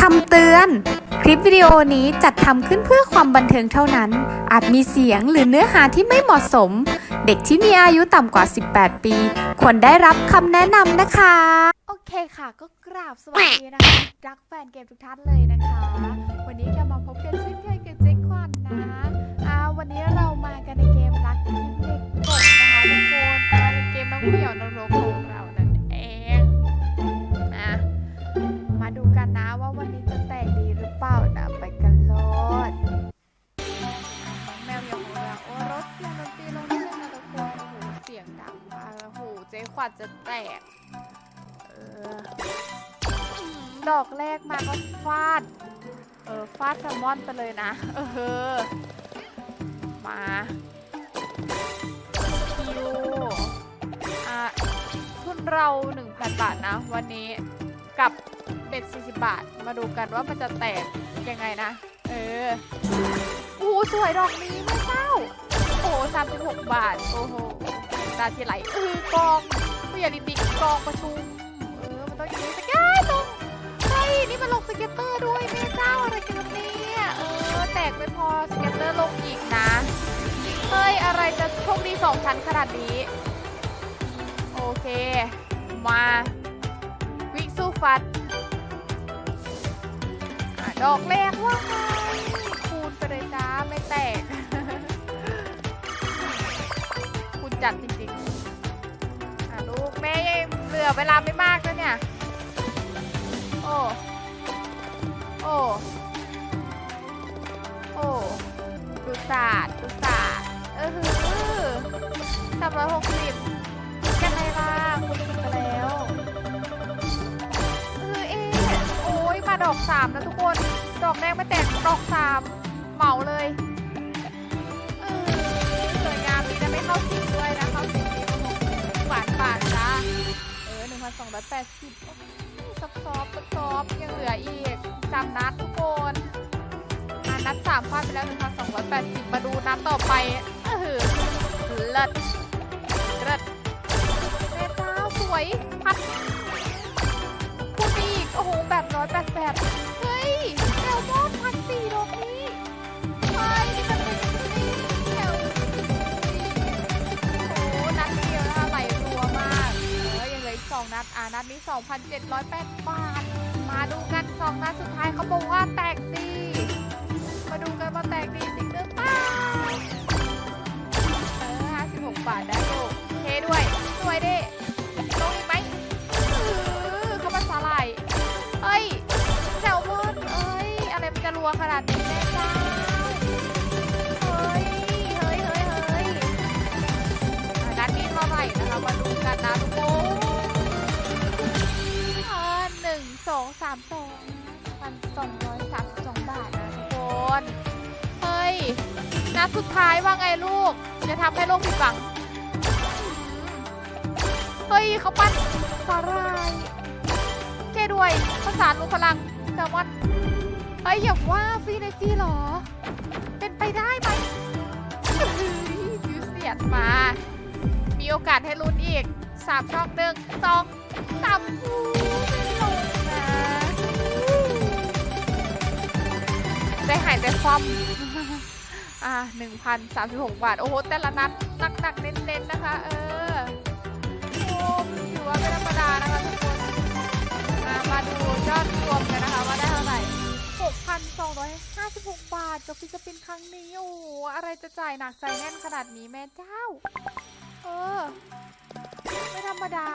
คำเตือน คลิปวิดีโอนี้จัดทำขึ้นเพื่อความบันเทิงเท่านั้น อาจมีเสียงหรือเนื้อหาที่ไม่เหมาะสม เด็กที่มีอายุต่ำกว่า 18 ปี ควรได้รับคำแนะนำนะคะ โอเคค่ะ ก็กราบสวัสดีนะคะรักแฟนเกมทุกท่านเลยนะคะ วันนี้ก็มาพบกันเช่นเคยกับเจ๊ควันนะอ่าวันนี้เรามากันในเกมรักเด็กกดนะคะทุกคนในเกมน้องเหมียวนรกของ วัญจะแตกออดอกแรกมาก็ฟาด เออฟาดแซลมอนไปเลยนะ เออ มาคิวอะทุนเรา 1,000 บาทนะ วันนี้กับเบ็ด40 บาท มาดูกันว่ามันจะแตกยังไงนะ เออโอ้สวยดอกนี้ไม่เศร้า โอ้โห36 บาท โอ้โห ตาทีไหลเออกองผู้ใหญ่ดิกกองประชุม เออ มันต้องอย่างนี้สเก็ตลงเฮ้ยนี่มันลงสเก็ตเตอร์ด้วยแม่เจ้าอะไรกันเนี่ยเออ แตกไม่พอสเก็ตเตอร์ลงอีกนะ เฮ้ย อะไรจะโชคดีสองชั้นขนาดนี้ โอเค มาวิกสู้ฟัดดอกแรกว่าไงคูณไปเลยจ้าไม่แตก คุณจัดจริง เหลือเวลาไม่มากแล้วเนี่ย โอ้ โอ้ โอ้ดูศาสตร์ดูศาสตร์เออหือสามร้อยหกสิบยังไงล่ะคุณผิดไปแล้วเออเอ๊ะโอ้ยมาดอกสามแล้วทุกคน ดอกแรกไม่แตกดอกสามเหมาเลย 280ซับซอฟซับซอฟยังเหลืออีกจำนัดทุกคนนัดสามพลาดไปแล้ว1,280 มาดูนัดต่อไปเออเลิศเลิศแม่เจ้าสวยพัดพูดอีก โอ้โหแบบ188 เฮ้ยแซลมอนพันสี่ดอกนี้ นัดอ่านัดนี้ 2,708 บาท มาดูกันสองนัดสุดท้ายเขาบอกว่าแตกดี มาดูกันว่าแตกดีจริงหรือเปล่าเออ56 บาทได้ลูกเทด้วย สวยดิลงอีกไหมเออเขามาสาหร่ายเอ้ยแซลมอนเอ้ย อะไรมันจะรัวขนาดนี้แม่เจ้าเฮ้ย เฮ้ยเฮ้ยเฮ้ยอะนัดนี้เท่าไหร่นะคะ มาดูกันนะทุกามสองพันสองร้อยสามสิบสองบาทนะทุกคน เฮ้ย นัดสุดท้ายว่าไงลูก จะทำให้โลกผิดหวังอืมเฮ้ยเขาปั้นสาหร่ายเกด้วยภาษานรูพลังแซลมอนเฮ้ยอย่าว่าฟรีในฟรีเหรอ เป็นไปได้ไหมเฮ้ยฟิวเสียดมา มีโอกาสให้ลุ้นอีกสามช่องหนึ่งสองสาม ได้หายใจคว่ำอ่าหนึ่งพันสามสิบหกบาท โอ้โห แต่ละนัดหนักหนักๆเน้นๆนะคะ เออโอ้ถือว่าไม่ธรรมดานะคะทุกคนอ่ามาดูยอดรวมกันนะคะว่าได้เท่าไหร่6,256บาทกับฟิสปินครั้งนี้ โอ้โห อะไรจะจ่ายหนักใจแน่นขนาดนี้แม่เจ้า เออ ไม่ธรรมดา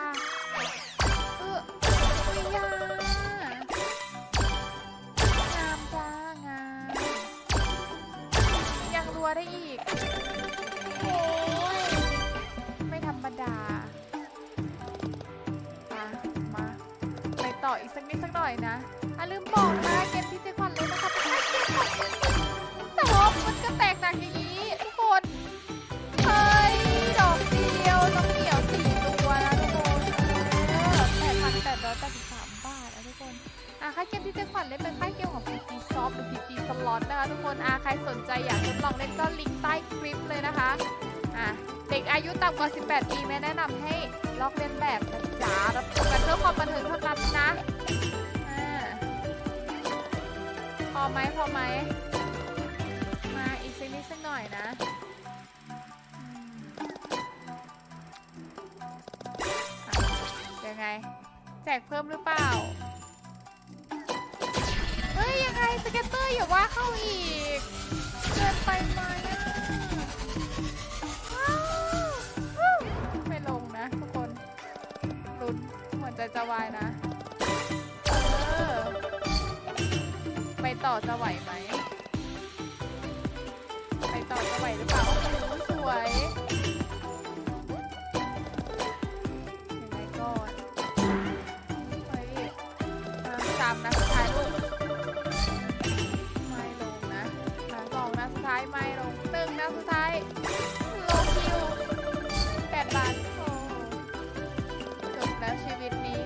ต่ออีกสักนิดสักหน่อยนะอะลืมบอกนะเกมที่เจ๊ขวัญเลยนะคะเป็นเกมของแต่ว่ามันก็แตกต่างอย่างนี้ทุกคนเฮ้ยดอกเดียวน้องเหมียวสี่ตัวนะทุกคนเออแปดพันแปดร้อยแปดสิบสามบาทนะทุกคนอะค่ายเกมที่เจ๊ขวัญเล่นเป็นค่ายเกมของ PG Soft หรือ PG Slot นะคะทุกคนอะใครสนใจอยากทดลองเล่นก็ลิงก์ใต้คลิปเลยนะคะอะเด็กอายุต่ำกว่า 18 ปีไม่แนะนำให้ลอกเล่นแบบนะจ๊ะรับชมกันเพื่อความ แจกเพิ่มหรือเปล่า เฮ้ย ยังไงสเก็ตเตอร์อย่าว่าเข้าอีก เกินไปไหมอะไม่ลงนะทุกคนลุ้นหัวใจจะวายนะ เออ ไปต่อจะไหวไหม ไปต่อจะไหวหรือเปล่าโอ้โหสวย มามนะสุดท้ายลูกไม่ลงนะมาสองนะสุดท้ายไม่ลงหนึ่งนะสุดท้ายลงคิวแปดบาทโอ้จบแล้วชีวิตนี้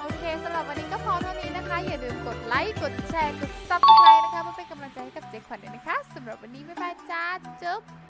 โอเคสำหรับวันนี้ก็พอเท่านี้นะคะ อย่าลืมกดไลค์กดแชร์กด subscribe นะคะเพื่อเป็นกำลังใจให้กับเจ๊ขวัญด้วยนะคะสำหรับวันนี้บ๊ายบายจ้าจุ๊บ